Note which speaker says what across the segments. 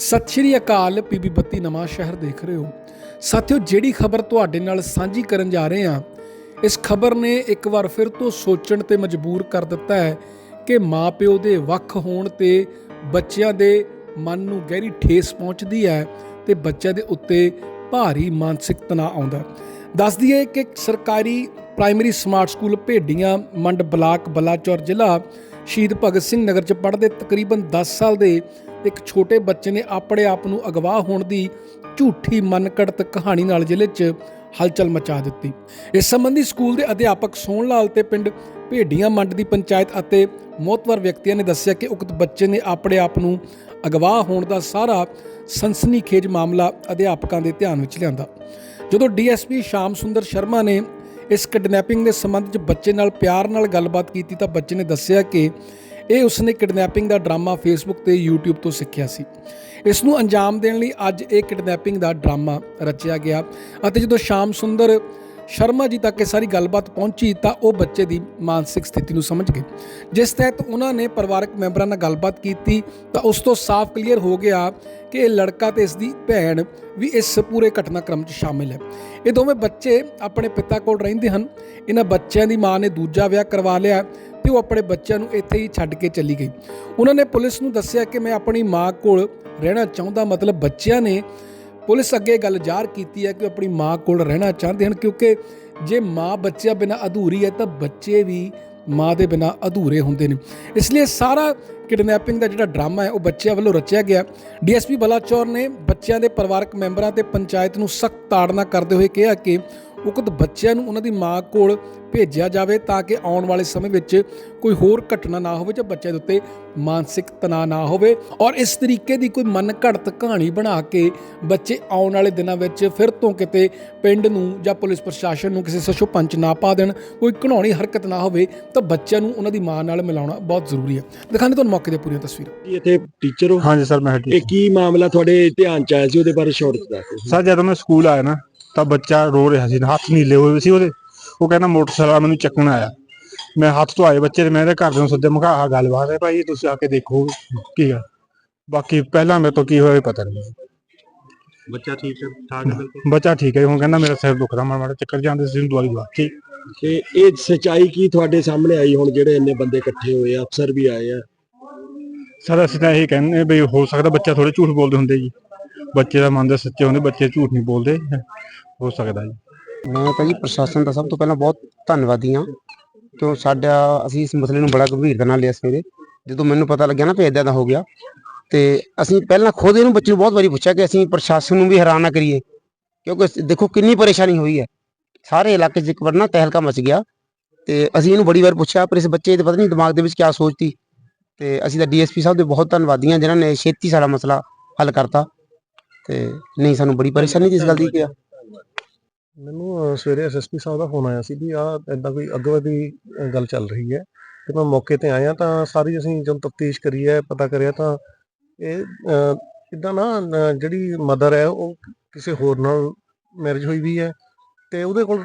Speaker 1: ਸਤਿ ਸ਼੍ਰੀ ਅਕਾਲ ਪੀਬੀ ਬੱਤੀ ਨਵਾਂ ਸ਼ਹਿਰ ਦੇਖ ਰਹੇ ਹੋ ਸਾਥਿਓ, ਜਿਹੜੀ ਖਬਰ ਤੁਹਾਡੇ ਨਾਲ ਸਾਂਝੀ ਕਰਨ ਜਾ ਰਹੇ ਹਾਂ, ਇਸ ਖਬਰ ਨੇ ਇੱਕ ਵਾਰ ਫਿਰ ਤੋਂ ਸੋਚਣ ਤੇ ਮਜਬੂਰ ਕਰ ਦਿੱਤਾ ਹੈ ਕਿ ਮਾਪਿਓ ਦੇ ਵੱਖ ਹੋਣ ਤੇ ਬੱਚਿਆਂ ਦੇ ਮਨ ਨੂੰ ਗਹਿਰੀ ਠੇਸ ਪਹੁੰਚਦੀ ਹੈ ਤੇ ਬੱਚਿਆਂ ਦੇ ਉੱਤੇ ਭਾਰੀ ਮਾਨਸਿਕ ਤਣਾਅ ਆਉਂਦਾ ਹੈ। ਦੱਸ ਦਈਏ ਕਿ ਸਰਕਾਰੀ primary smart school Bhedian, Mand block, Balachaur ਜ਼ਿਲ੍ਹਾ ਸ਼ਹੀਦ ਭਗਤ ਸਿੰਘ ਨਗਰ ਚ ਪੜ੍ਹਦੇ ਤਕਰੀਬਨ 10 ਸਾਲ ਦੇ ਇੱਕ ਛੋਟੇ ਬੱਚੇ ਨੇ ਆਪਣੇ ਆਪ ਨੂੰ ਅਗਵਾ ਹੋਣ ਦੀ ਝੂਠੀ ਮਨਕੜਤ ਕਹਾਣੀ ਨਾਲ ਜ਼ਿਲ੍ਹੇ 'ਚ ਹਲਚਲ ਮਚਾ ਦਿੱਤੀ। ਇਸ ਸੰਬੰਧੀ ਸਕੂਲ ਦੇ ਅਧਿਆਪਕ ਸੋਹਣ ਲਾਲ ਤੇ ਪਿੰਡ ਭੇਡੀਆਂ ਮੰਡ ਦੀ ਪੰਚਾਇਤ ਅਤੇ ਮੋਤਵਰ ਵਿਅਕਤੀਆਂ ਨੇ ਦੱਸਿਆ ਕਿ ਉਕਤ ਬੱਚੇ ਨੇ ਆਪਣੇ ਆਪ ਨੂੰ ਅਗਵਾ ਹੋਣ ਦਾ ਸਾਰਾ ਸਨਸਨੀਖੇਜ ਮਾਮਲਾ ਅਧਿਆਪਕਾਂ ਦੇ ਧਿਆਨ ਵਿੱਚ ਲਿਆਂਦਾ। ਜਦੋਂ ਡੀਐਸਪੀ ਸ਼ਾਮ ਸੁੰਦਰ ਸ਼ਰਮਾ ਨੇ ਇਸ ਕਿਡਨੈਪਿੰਗ ਦੇ ਸੰਬੰਧ 'ਚ ਬੱਚੇ ਨਾਲ ਪਿਆਰ ਨਾਲ ਗੱਲਬਾਤ ਕੀਤੀ ਤਾਂ ਬੱਚੇ ਨੇ ਦੱਸਿਆ ਕਿ ਇਹ ਉਸਨੇ ਕਿਡਨੈਪਿੰਗ ਦਾ ਡਰਾਮਾ ਫੇਸਬੁੱਕ ਤੇ YouTube ਤੋਂ ਸਿੱਖਿਆ ਸੀ। ਇਸ ਨੂੰ ਅੰਜਾਮ ਦੇਣ ਲਈ ਅੱਜ ਇਹ ਕਿਡਨੈਪਿੰਗ ਦਾ ਡਰਾਮਾ ਰਚਿਆ ਗਿਆ ਅਤੇ ਜਦੋਂ ਸ਼ਾਮ ਸੁੰਦਰ ਸ਼ਰਮਾ ਜੀ ਤੱਕ ਇਹ ਸਾਰੀ ਗੱਲਬਾਤ ਪਹੁੰਚੀ ਤਾਂ ਉਹ ਬੱਚੇ ਦੀ ਮਾਨਸਿਕ ਸਥਿਤੀ ਨੂੰ ਸਮਝ ਗਏ। ਜਿਸ ਤਹਿਤ ਉਹਨਾਂ ਨੇ ਪਰਿਵਾਰਕ ਮੈਂਬਰਾਂ ਨਾਲ ਗੱਲਬਾਤ ਕੀਤੀ ਤਾਂ ਉਸ ਤੋਂ ਸਾਫ਼ ਕਲੀਅਰ ਹੋ ਗਿਆ ਕਿ ਇਹ ਲੜਕਾ ਤੇ ਇਸ ਦੀ ਭੈਣ ਵੀ ਇਸ ਪੂਰੇ ਘਟਨਾਕ੍ਰਮ 'ਚ ਸ਼ਾਮਿਲ ਹੈ। ਇਹ ਦੋਵੇਂ ਬੱਚੇ ਆਪਣੇ ਪਿਤਾ ਕੋਲ ਰਹਿੰਦੇ ਹਨ। ਇਹਨਾਂ ਬੱਚਿਆਂ ਦੀ ਮਾਂ ਨੇ ਦੂਜਾ ਵਿਆਹ ਕਰਵਾ ਲਿਆ ਤੇ ਉਹ ਆਪਣੇ ਬੱਚਿਆਂ ਨੂੰ ਇੱਥੇ ਹੀ ਛੱਡ ਕੇ ਚਲੀ ਗਈ। ਉਹਨਾਂ ਨੇ ਪੁਲਿਸ ਨੂੰ ਦੱਸਿਆ ਕਿ ਮੈਂ ਆਪਣੀ ਮਾਂ ਕੋਲ ਰਹਿਣਾ ਚਾਹੁੰਦਾ ਮਤਲਬ ਬੱਚਿਆਂ ਨੇ ਪੁਲਿਸ ਅੱਗੇ ਗੱਲ ਜ਼ਾਹਰ ਕੀਤੀ ਹੈ ਕਿ ਉਹ ਆਪਣੀ ਮਾਂ ਕੋਲ ਰਹਿਣਾ ਚਾਹੁੰਦੇ ਹਨ, ਕਿਉਂਕਿ ਜੇ ਮਾਂ ਬੱਚਿਆਂ ਬਿਨਾਂ ਅਧੂਰੀ ਹੈ ਤਾਂ ਬੱਚੇ ਵੀ ਮਾਂ ਦੇ ਬਿਨਾਂ ਅਧੂਰੇ ਹੁੰਦੇ ਨੇ। ਇਸ ਲਈ ਸਾਰਾ ਕਿਡਨੈਪਿੰਗ ਦਾ ਜਿਹੜਾ ਡਰਾਮਾ ਹੈ, ਉਹ ਬੱਚਿਆਂ ਵੱਲੋਂ ਰਚਿਆ ਗਿਆ। ਡੀਐਸਪੀ ਬਲਾਚੌਰ ਨੇ ਬੱਚਿਆਂ ਦੇ ਪਰਿਵਾਰਕ ਮੈਂਬਰਾਂ ਤੇ ਪੰਚਾਇਤ ਨੂੰ ਸਖਤ ਤਾੜਨਾ ਕਰਦੇ ਹੋਏ ਕਿਹਾ ਕਿ ਉਕਤ ਬੱਚਿਆਂ ਨੂੰ ਉਹਨਾਂ ਦੀ ਮਾਂ ਕੋਲ ਭੇਜਿਆ ਜਾਵੇ ਤਾਂ ਕਿ ਆਉਣ ਵਾਲੇ ਸਮੇਂ ਵਿੱਚ ਕੋਈ ਹੋਰ ਘਟਨਾ ਨਾ ਹੋਵੇ ਜਾਂ ਬੱਚਿਆਂ ਦੇ ਉੱਤੇ ਮਾਨਸਿਕ ਤਣਾਅ ਨਾ ਹੋਵੇ। ਔਰ ਇਸ ਤਰੀਕੇ ਦੀ ਕੋਈ ਮਨ ਘੜਤ ਕਹਾਣੀ ਬਣਾ ਕੇ ਬੱਚੇ ਆਉਣ ਵਾਲੇ ਦਿਨਾਂ ਵਿੱਚ ਫਿਰ ਤੋਂ ਕਿਤੇ ਪਿੰਡ ਨੂੰ ਜਾਂ ਪੁਲਿਸ ਪ੍ਰਸ਼ਾਸਨ ਨੂੰ ਕਿਸੇ ਸਸ਼ੋ ਪੰਚ ਨਾ ਪਾ ਦੇਣ ਕੋਈ ਘਿਨਾਉਣੀ ਹਰਕਤ ਨਾ ਹੋਵੇ ਤਾਂ ਬੱਚਿਆਂ ਨੂੰ ਉਹਨਾਂ ਦੀ ਮਾਂ ਨਾਲ ਮਿਲਾਉਣਾ ਬਹੁਤ ਜ਼ਰੂਰੀ ਹੈ। ਦਿਖਾਣੇ ਤੁਹਾਨੂੰ ਮੌਕੇ ਦੀਆਂ ਪੂਰੀਆਂ ਤਸਵੀਰਾਂ।
Speaker 2: ਜੀ ਇੱਥੇ ਟੀਚਰ ਹੋ?
Speaker 3: ਹਾਂਜੀ ਸਰ ਮੈਂ
Speaker 2: ਇਹ ਕੀ ਮਾਮਲਾ ਤੁਹਾਡੇ ਧਿਆਨ ਚ ਆਇਆ ਸੀ ਉਹਦੇ ਬਾਰੇ ਸ਼ੋਰਟ ਦੱਸੋ।
Speaker 3: ਸਰ ਜਦੋਂ ਮੈਂ ਸਕੂਲ ਆਇਆ ਨਾ ਤਾਂ ਬੱਚਾ ਰੋ ਰਿਹਾ ਸੀ ਹੱਥ ਨੀਲੇ ਹੋਏ ਸੀ ਉਹਦੇ। ਉਹ ਕਹਿੰਦਾ ਮੋਟਰਸਾਈਕਲ ਵਾਲਾ ਮੈਨੂੰ ਚੱਕਣ ਆਇਆ। ਮੈਂ ਹੱਥ ਤੋਂ ਆਏ ਬੱਚੇ ਦੇ ਮੈਂ ਇਹਦੇ ਘਰ ਦੇ ਨੂੰ ਸੱਦੇ ਮੁਕਾ ਆਹ ਗੱਲਬਾਤ ਹੈ ਭਾਈ ਤੁਸੀਂ ਆ ਕੇ ਦੇਖੋ ਕੀ ਹੈ ਬਾਕੀ ਪਹਿਲਾਂ ਮੇਰੇ ਤੋਂ ਕੀ ਹੋਇਆ ਪਤਾ ਨਹੀਂ।
Speaker 2: ਬੱਚਾ ਠੀਕ ਹੈ ਠਾਕ ਬਿਲਕੁਲ?
Speaker 3: ਬੱਚਾ ਠੀਕ ਹੈ ਹੁਣ ਕਹਿੰਦਾ ਮੇਰਾ ਸਿਰ ਦੁਖਦਾ ਮਾੜਾ ਮਾੜਾ ਚੱਕਰ ਜਾਂਦੇ ਸੀ ਦਵਾਈ ਦਵਾ ਠੀਕ।
Speaker 2: ਤੇ ਇਹ ਸਚਾਈ ਕੀ ਤੁਹਾਡੇ ਸਾਹਮਣੇ ਆਈ ਹੁਣ ਜਿਹੜੇ ਇੰਨੇ ਬੰਦੇ ਇਕੱਠੇ ਹੋਏ ਆ ਅਫਸਰ ਵੀ ਆਏ ਆ?
Speaker 3: ਸਰ ਅਸੀਂ ਤਾਂ ਇਹ ਕਹਿੰਦੇ ਵੀ ਹੋ ਸਕਦਾ ਬੱਚਾ ਥੋੜੇ ਝੂਠ ਬੋਲਦੇ ਹੁੰਦੇ ਜੀ। ਬੱਚੇ ਦਾ ਮਨ ਸੱਚੇ ਹੁੰਦੇ, ਬੱਚੇ ਝੂਠ ਨਹੀਂ ਬੋਲਦੇ। ਹੋ ਸਕਦਾ ਜੀ।
Speaker 4: ਮੈਂ ਤਾਂ ਜੀ ਪ੍ਰਸ਼ਾਸਨ ਦਾ ਸਭ ਤੋਂ ਪਹਿਲਾਂ ਬਹੁਤ ਧੰਨਵਾਦੀ ਹਾਂ, ਕਿਉਂ ਸਾਡਾ ਅਸੀਂ ਇਸ ਮਸਲੇ ਨੂੰ ਬੜਾ ਗੰਭੀਰਤਾ ਨਾਲ ਲਿਆ ਸਵੇਰੇ। ਜਦੋਂ ਮੈਨੂੰ ਪਤਾ ਲੱਗਿਆ ਨਾ ਵੀ ਇਦਾਂ ਦਾ ਹੋ ਗਿਆ, ਤੇ ਅਸੀਂ ਪਹਿਲਾਂ ਖੁਦ ਇਹਨੂੰ ਬੱਚੇ ਨੂੰ ਬਹੁਤ ਵਾਰੀ ਪੁੱਛਿਆ ਕਿ ਅਸੀਂ ਪ੍ਰਸ਼ਾਸਨ ਨੂੰ ਵੀ ਹੈਰਾਨ ਨਾ ਕਰੀਏ, ਕਿਉਂਕਿ ਦੇਖੋ ਕਿੰਨੀ ਪਰੇਸ਼ਾਨੀ ਹੋਈ ਹੈ। ਸਾਰੇ ਇਲਾਕੇ 'ਚ ਇੱਕ ਵਾਰ ਨਾ ਤਹਿਲਕਾ ਮਚ ਗਿਆ, ਤੇ ਅਸੀਂ ਇਹਨੂੰ ਬੜੀ ਵਾਰ ਪੁੱਛਿਆ, ਪਰ ਇਸ ਬੱਚੇ ਦੇ ਪਤਾ ਨਹੀਂ ਦਿਮਾਗ ਦੇ ਵਿੱਚ ਕੀ ਸੋਚਦੀ ਤੇ ਅਸੀਂ ਤਾਂ ਡੀਐਸਪੀ ਸਾਹਿਬ ਦੇ ਬਹੁਤ ਧੰਨਵਾਦੀ ਹਾਂ, ਜਿਨ੍ਹਾਂ ਨੇ ਛੇਤੀ ਸਾਰਾ ਮਸਲਾ ਹੱਲ ਕਰਤਾ। ਤੇ ਨਹੀਂ ਸਾਨੂੰ ਬੜੀ ਪਰੇਸ਼ਾਨੀ ਇਸ ਗੱਲ ਦੀ ਕਿ
Speaker 5: ਮੈਨੂੰ ਅਹ, ਸਵੇਰੇ ਐਸਐਸਪੀ ਸਾਹਿਬ ਦਾ ਫੋਨ ਆਇਆ ਸੀ ਵੀ ਆ ਇਦਾਂ ਕੋਈ ਅੱਗਵਾਂ ਗੱਲ ਚੱਲ ਰਹੀ ਹੈ ਤੇ ਮੈਂ ਮੌਕੇ ਤੇ ਆਇਆ ਤਾਂ ਸਾਰੀ ਅਸੀਂ ਜਦੋਂ ਤਫਤੀਸ਼ ਕਰੀ ਹੈ ਪਤਾ ਕਰਿਆ ਤਾਂ ਇਹ ਇਦਾਂ ਨਾ ਅਹ, ਜਿਹੜੀ ਮਦਰ ਹੈ ਉਹ ਕਿਸੇ ਹੋਰ ਨਾਲ ਮੈਰਿਜ ਹੋਈ ਵੀ ਹੈ ਤੇ ਉਹਦੇ ਕੋਲ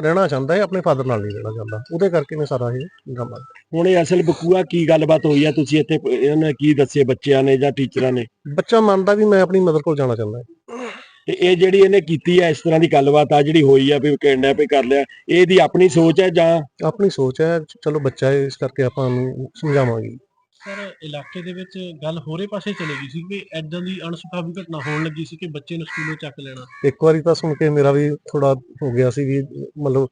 Speaker 5: ਰਹਿਣਾ ਚਾਹੁੰਦਾ ਹੈ ਆਪਣੇ ਫਾਦਰ ਨਾਲ ਨਹੀਂ ਰਹਿਣਾ ਚਾਹੁੰਦਾ। ਉਹਦੇ ਕਰਕੇ ਨੇ ਸਾਰਾ ਇਹ ਡਰਾਮਾ
Speaker 2: ਹੁਣ ਇਹ ਅਸਲ ਬਕੂਆ ਕੀ ਗੱਲਬਾਤ ਹੋਈ ਆ? ਤੁਸੀਂ ਇੱਥੇ ਇਹਨਾਂ ਨੇ ਕੀ ਦੱਸੇ ਬੱਚਿਆਂ ਨੇ ਜਾਂ ਟੀਚਰਾਂ ਨੇ?
Speaker 5: ਬੱਚਾ ਮੰਨਦਾ ਵੀ ਮੈਂ ਆਪਣੀ ਮਦਰ ਕੋਲ ਜਾਣਾ ਚਾਹੁੰਦਾ ਹਾਂ।
Speaker 2: ਤੇ ਇਹ ਜਿਹੜੀ ਇਹਨੇ ਕੀਤੀ ਹੈ ਇਸ ਤਰ੍ਹਾਂ ਦੀ ਗੱਲਬਾਤ ਆ ਜਿਹੜੀ ਹੋਈ ਆ ਵੀ ਕਿਡਨੈਪ ਕਰ ਲਿਆ। ਇਹਦੀ ਆਪਣੀ ਸੋਚ ਹੈ ਜਾਂ
Speaker 5: ਆਪਣੀ ਸੋਚ ਹੈ ਚਲੋ ਬੱਚਾ ਹੈ ਇਸ ਕਰਕੇ ਆਪਾਂ ਉਹਨੂੰ ਸਮਝਾਵਾਂਗੇ।
Speaker 6: ਸਰ ਇਲਾਕੇ ਦੇ ਵਿੱਚ ਗੱਲ ਹੋਰੇ ਪਾਸੇ ਚਲੇ ਗਈ ਸੀ ਕਿ ਐਦਾਂ ਦੀ ਅਣਸੁਖਾਵੀ ਘਟਨਾ ਹੋਣ ਲੱਗੀ ਸੀ ਕਿ ਬੱਚੇ ਨੂੰ ਸਕੂਲੋਂ ਚੱਕ ਲੈਣਾ।
Speaker 5: ਇੱਕ ਵਾਰੀ ਤਾਂ ਸੁਣ ਕੇ ਮੇਰਾ ਵੀ ਥੋੜਾ ਹੋ ਗਿਆ ਸੀ ਵੀ ਮਤਲਬ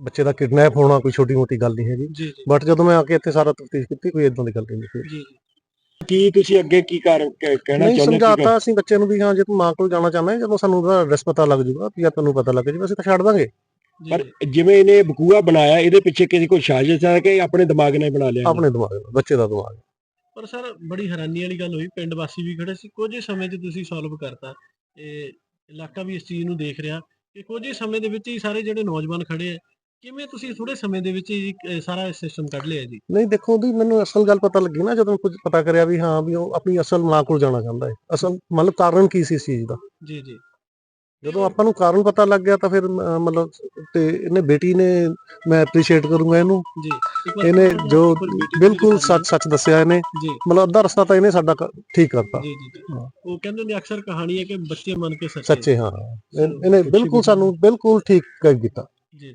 Speaker 5: ਬੱਚੇ ਦਾ ਕਿਡਨੈਪ ਹੋਣਾ ਕੋਈ ਛੋਟੀ ਮੋਟੀ ਗੱਲ ਨਹੀਂ ਹੈਗੀ। ਬਟ ਜਦੋਂ ਮੈਂ ਆ ਕੇ ਇੱਥੇ ਸਾਰਾ ਤਫਤੀਸ਼ ਕੀਤੀ ਕੋਈ ਇਦਾਂ ਦੀ ਗੱਲ ਨਹੀਂ ਸੀ।
Speaker 6: ਜੀ
Speaker 2: ਕੀ ਤੁਸੀਂ ਅੱਗੇ ਕੀ ਕਰ ਕਹਿ- ਕਹਿਣਾ
Speaker 5: ਨਹੀਂ
Speaker 2: ਚਾਹੁੰਦੇ ਕੀ
Speaker 5: ਸਮਝਾਤਾ ਅਸੀਂ ਬੱਚੇ ਨੂੰ ਵੀ ਹਾਂ ਜੇ ਤੂੰ ਮਾਂ ਕੋਲ ਜਾਣਾ ਚਾਹੁੰਦਾ ਹੈ ਜਦੋਂ ਸਾਨੂੰ ਉਹਦਾ ਐਡਰੈਸ ਪਤਾ ਲੱਗ ਜਾਊਗਾ ਜਾਂ ਤੈਨੂੰ ਪਤਾ ਲੱਗ ਜਾਊਗਾ ਅਸੀਂ ਤਾਂ ਛੱਡ ਦਾਂਗੇ।
Speaker 2: ਪਰ ਜਿਵੇਂ ਇਹਨੇ ਬਕੂਆ ਬਣਾਇਆ ਇਹਦੇ ਪਿੱਛੇ ਕਿਸੇ ਕੋਈ ਸਾਜ਼ਿਸ਼ ਹੈ ਕਿ ਆਪਣੇ ਦਿਮਾਗ ਨਾਲ ਹੀ ਬਣਾ ਲਿਆ
Speaker 5: ਆਪਣੇ ਦਿਮਾਗ ਨਾਲ ਬੱਚੇ ਦਾ ਦਿਮਾਗ
Speaker 6: ਪਰ ਸਰ ਬੜੀ ਹੈਰਾਨੀ ਵਾਲੀ ਗੱਲ ਹੋਈ। ਪਿੰਡ ਵਾਸੀ ਵੀ ਖੜੇ ਸੀ। ਕੁਝ ਹੀ ਸਮੇਂ 'ਚ ਤੁਸੀਂ ਸੋਲਵ ਕਰਤਾ। ਇਹ ਇਲਾਕਾ ਵੀ ਇਸ ਚੀਜ਼ ਨੂੰ ਦੇਖ ਰਿਹਾ ਕਿ ਕੁਝ ਹੀ ਸਮੇਂ ਦੇ ਵਿੱਚ ਹੀ ਸਾਰੇ ਜਿਹੜੇ ਨੌਜਵਾਨ ਖੜੇ ਆ ਕਿਵੇਂ ਤੁਸੀਂ ਥੋੜੇ ਸਮੇਂ ਦੇ ਵਿੱਚ ਹੀ ਇਹ ਸਾਰਾ ਸਿਸਟਮ ਕੱਢ ਲਿਆ ਜੀ?
Speaker 5: ਨਹੀਂ ਦੇਖੋ ਉਹਦੀ ਮੈਨੂੰ ਅਸਲ ਗੱਲ ਪਤਾ ਲੱਗੀ ਨਾ ਜਦੋਂ ਕੁਝ ਪਤਾ ਕਰਿਆ ਵੀ ਹਾਂ ਵੀ ਉਹ ਆਪਣੀ ਅਸਲ ਮਾਂ ਕੋਲ ਜਾਣਾ ਚਾਹੁੰਦਾ ਹੈ। ਅਸਲ ਮਤਲਬ ਕਾਰਨ ਕੀ ਸੀ ਇਸ ਚੀਜ਼ ਦਾ?
Speaker 6: ਜੀ ਜੀ।
Speaker 5: ਜਦੋਂ ਆਪਾਂ ਨੂੰ ਕਾਰਨ ਪਤਾ ਲੱਗ ਗਿਆ ਤਾਂ ਫਿਰ ਅਹ, ਮਤਲਬ ਤੇ ਇਹਨੇ ਬੇਟੀ ਨੇ ਮੈਂ ਐਪਰੀਸ਼ੀਏਟ ਕਰੂੰਗਾ ਇਹਨੂੰ।
Speaker 6: ਜੀ। ਇੱਕ ਵਾਰ
Speaker 5: ਇਹਨੇ
Speaker 6: ਹੋਰ
Speaker 5: ਜੋ ਬਿਲਕੁਲ ਸੱਚ ਸੱਚ ਦੱਸਿਆ ਇਹਨੇ।
Speaker 6: ਜੀ।
Speaker 5: ਮਤਲਬ ਅੱਧਾ ਰਸਤਾ ਤਾਂ ਇਹਨੇ ਸਾਡਾ ਕ- ਠੀਕ ਕਰਤਾ।
Speaker 6: ਜੀ ਜੀ ਜੀ। ਉਹ ਕਹਿੰਦੇ ਨੇ ਅਕਸਰ ਕਹਾਣੀ ਹੈ ਕਿ ਬੱਚੇ ਮੰਨ ਕੇ ਸੱਚੇ।
Speaker 5: ਸੱਚੇ ਹਾਂ। ਇਹ- ਇਹਨੇ ਬਿਲਕੁਲ ਸਾਨੂੰ ਬਿਲਕੁਲ ਠੀਕ ਕਰ ਦਿੱਤਾ।
Speaker 6: ਜੀ ਜੀ।